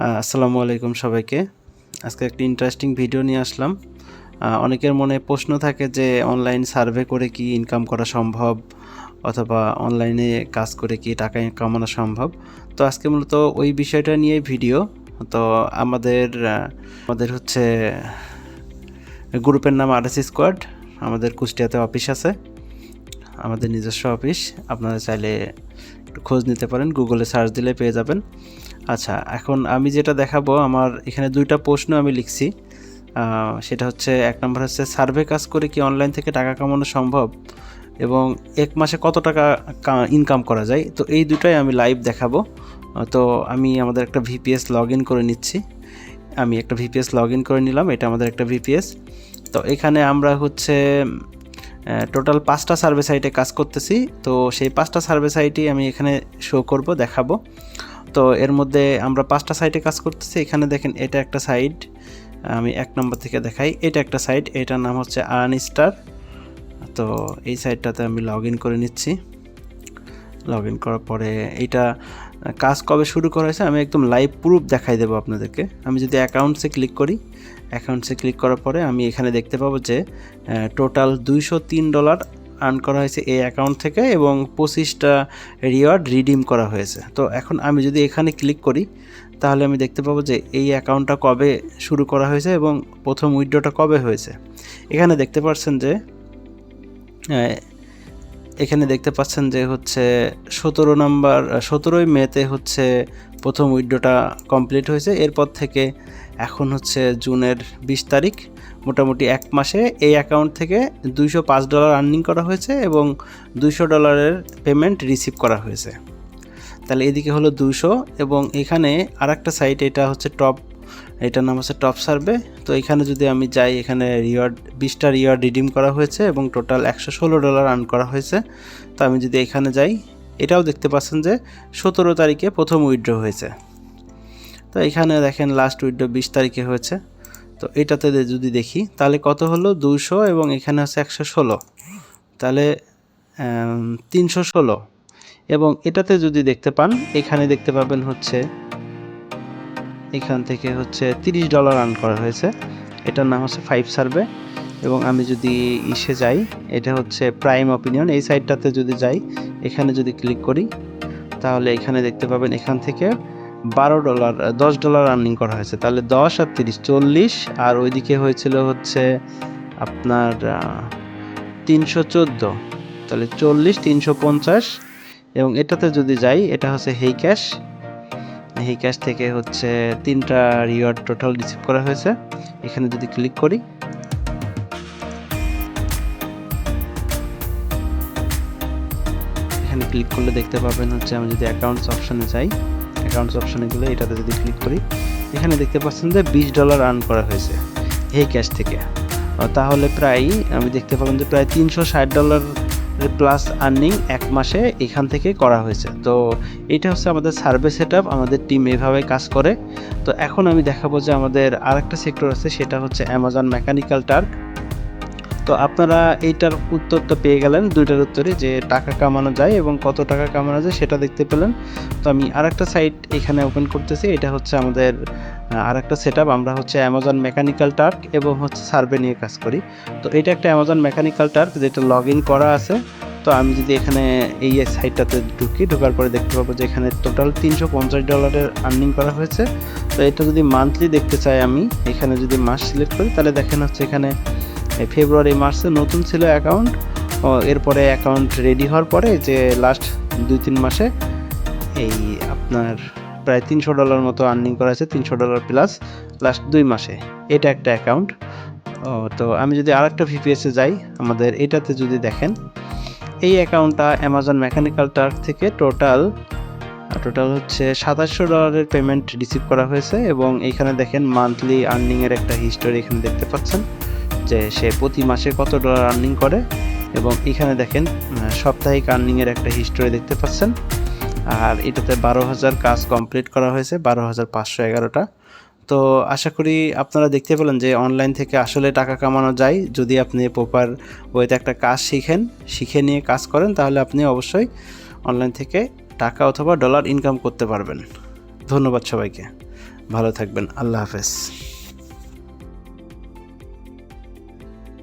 আসসালামু আলাইকুম সবাইকে। আজকে একটি ইন্টারেস্টিং ভিডিও নিয়ে আসলাম। অনেকের মনে প্রশ্ন থাকে যে অনলাইন সার্ভে করে কি ইনকাম করা সম্ভব? অথবা অনলাইনে কাজ করে কি টাকা কামানো সম্ভব? তো আজকে মূলত ওই বিষয়টা নিয়ে ভিডিও তো আমাদের আমাদের হচ্ছে গ্রুপের নাম আরএসি স্কোয়াড। আমাদের কুষ্টিয়াতে অফিস আছে। আমাদের নিজস্ব অফিস আপনারা চাইলে খোঁজ নিতে পারেন। গুগলে সার্চ দিলে পেয়ে যাবেন। আচ্ছা এখন আমি যেটা দেখাবো, আমার এখানে দুইটা প্রশ্ন আমি লিখছি। সেটা হচ্ছে, এক নম্বর হচ্ছে, সার্ভে কাজ করে কি অনলাইন থেকে টাকা কামানো সম্ভব? এবং এক মাসে কত টাকা ইনকাম করা যায়? তো এই দুটাই আমি লাইভ দেখাবো। তো আমি আমাদের একটা ভিপিএস লগ ইন করে নিচ্ছি। আমি একটা ভিপিএস লগ ইন করে নিলাম, এটা আমাদের একটা ভিপিএস তো এখানে আমরা হচ্ছে টোটাল পাঁচটা সার্ভে সাইটে কাজ করতেছি। তো সেই পাঁচটা সার্ভে সাইটই আমি এখানে শো করব, দেখাবো। তো এর মধ্যে আমরা পাঁচটা সাইটে কাজ করতেছি। এখানে দেখেন এটা একটা সাইট আমি এক নম্বর থেকে দেখাই। এটা একটা সাইট এটার নাম হচ্ছে আর্ন স্টার তো এই সাইটটাতে আমি লগ ইন করে নিচ্ছি। লগ ইন করার পরে এইটা কাজ কবে শুরু করা হয়েছে আমি একদম লাইভ প্রুফ দেখাই দেবো আপনাদেরকে। আমি যদি অ্যাকাউন্টসে ক্লিক করি অ্যাকাউন্টসে ক্লিক করার পরে আমি এখানে দেখতে পাবো যে টোটাল দুইশো তিন ডলার আর্ন করা হয়েছে এই অ্যাকাউন্ট থেকে এবং পঁচিশটা রিওয়ার্ড রিডিম করা হয়েছে। তো এখন আমি যদি এখানে ক্লিক করি, তাহলে আমি দেখতে পাবো যে এই অ্যাকাউন্টটা কবে শুরু করা হয়েছে এবং প্রথম উইড্রোটা কবে হয়েছে। এখানে দেখতে পাচ্ছেন যে এখানে দেখতে পাচ্ছেন যে হচ্ছে সতেরো নাম্বার সতেরোই মেতে হচ্ছে প্রথম উইড্রোটা কমপ্লিট হয়েছে। এরপর থেকে এখন হচ্ছে জুনের বিশ তারিখ। মোটামুটি এক মাসে এই অ্যাকাউন্ট থেকে দুইশো পাঁচ ডলার আর্নিং করা হয়েছে এবং দুইশো ডলারের পেমেন্ট রিসিভ করা হয়েছে। তাহলে এদিকে হলো দুশো এবং এখানে আর একটা সাইট এটা হচ্ছে টপ এটার নাম হচ্ছে টপ সার্ভে তো এখানে যদি আমি যাই, এখানে রিওয়ার্ড বিশটা রিওয়ার্ড রিডিম করা হয়েছে এবং টোটাল একশো ষোলো ডলার আর্ন করা হয়েছে। তো আমি যদি এখানে যাই, এটাও দেখতে পাচ্ছেন যে সতেরো তারিখে প্রথম উইথড্র হয়েছে। তো এখানে দেখেন লাস্ট উইথড্র বিশ তারিখে হয়েছে। তো এটাতে যদি দেখি, তাহলে কত হলো? দুশো এবং এখানে হচ্ছে একশো ষোলো। তাহলে তিনশো ষোলো। এবং এটাতে যদি দেখতে পান, এখানে দেখতে পাবেন হচ্ছে, এখান থেকে হচ্ছে তিরিশ ডলার আর্ন করা হয়েছে। এটার নাম হচ্ছে ফাইভ সার্ভে। এবং আমি যদি ইসে যাই, এটা হচ্ছে প্রাইম অপিনিয়ন। এই সাইটটাতে যদি যাই, এখানে যদি ক্লিক করি, তাহলে এখানে দেখতে পাবেন এখান থেকে বারো ডলার, দশ ডলার আর্নিং করা হয়েছে। তাহলে দশ আর তিরিশ, চল্লিশ। আর ওইদিকে হয়েছিল হচ্ছে আপনার তিনশো চোদ্দ। তাহলে চল্লিশ, তিনশো পঞ্চাশ। এবং এটাতে যদি যাই, এটা হচ্ছে হেই ক্যাশ হেই ক্যাশ থেকে হচ্ছে তিনটা রিওয়ার্ড টোটাল রিসিভ করা হয়েছে। এখানে যদি ক্লিক করি। এখানে ক্লিক করলে দেখতে পাবেন হচ্ছে আমি যদি অ্যাকাউন্টস অপশনে যাই। অ্যাকাউন্টস অপশানে গেলে এটাতে যদি ক্লিক করি, এখানে দেখতে পাচ্ছেন যে বিশ ডলার আর্ন করা হয়েছে এই ক্যাশ থেকে। তাহলে প্রায়, আমি দেখতে পাবেন যে প্রায় তিনশো ষাট ডলার প্লাস আর্নিং এক মাসে এখান থেকে করা হয়েছে। তো এটা হচ্ছে আমাদের সার্ভে সেট আমাদের টিম এভাবে কাজ করে। তো এখন আমি দেখাবো যে আমাদের আরেকটা সেক্টর আছে, সেটা হচ্ছে অ্যামাজন মেকানিক্যাল টার্ক তো আপনারা এইটার উত্তরটা পেয়ে গেলেন, দুইটার উত্তরে যে টাকা কামানো যায় এবং কত টাকা কামানো যায় সেটা দেখতে পেলেন। তো আমি আরেকটা সাইট এখানে ওপেন করতেছি, এটা হচ্ছে আমাদের আরেকটা সেট আমরা হচ্ছে অ্যামাজন মেকানিক্যাল টার্ক এবং হচ্ছে সার্ভে নিয়ে কাজ করি। তো এটা একটা অ্যামাজন মেকানিক্যাল টার্ক যেটা লগ করা আছে। তো আমি যদি এখানে এই সাইটটাতে ঢুকি, ঢোকার পরে দেখতে পাবো যে এখানে টোটাল তিনশো পঞ্চাশ ডলারের আর্নিং করা হয়েছে। তো এটা যদি মান্থলি দেখতে চাই আমি, এখানে যদি মাস সিলেক্ট করি, তাহলে দেখেন হচ্ছে এখানে ফেব্রুয়ারি, মার্চে নতুন ছিল অ্যাকাউন্ট এরপরে অ্যাকাউন্ট রেডি হওয়ার পরে যে লাস্ট দুই তিন মাসে এই আপনার প্রায় তিনশো ডলার মতো আর্নিং করা আছে তিনশো ডলার প্লাস লাস্ট দুই মাসে। এটা একটা অ্যাকাউন্ট তো আমি যদি আরেকটা ভিপিএসে যাই, আমাদের এটাতে যদি দেখেন, এই অ্যাকাউন্টটা অ্যামাজন মেকানিক্যাল টার্ক থেকে টোটাল টোটাল হচ্ছে সাতাশশো ডলারের পেমেন্ট রিসিভ করা হয়েছে। এবং এইখানে দেখেন মান্থলি আর্নিংয়ের একটা হিস্টোরি এখানে দেখতে পাচ্ছেন। যে সে প্রতি মাসে কত ডলার আর্নিং করে এবং এখানে দেখেন সাপ্তাহিক আর্নিংয়ের একটা হিস্টোরি দেখতে পাচ্ছেন। আর এটাতে বারো হাজার কাজ কমপ্লিট করা হয়েছে, বারো হাজার পাঁচশো এগারোটা। তো আশা করি আপনারা দেখতে পেলেন যে অনলাইন থেকে আসলে টাকা কামানো যায়। যদি আপনি প্রপার ওয়েতে একটা কাজ শিখেন, শিখে নিয়ে কাজ করেন, তাহলে আপনি অবশ্যই অনলাইন থেকে টাকা অথবা ডলার ইনকাম করতে পারবেন। ধন্যবাদ সবাইকে। ভালো থাকবেন। আল্লাহ হাফেজ।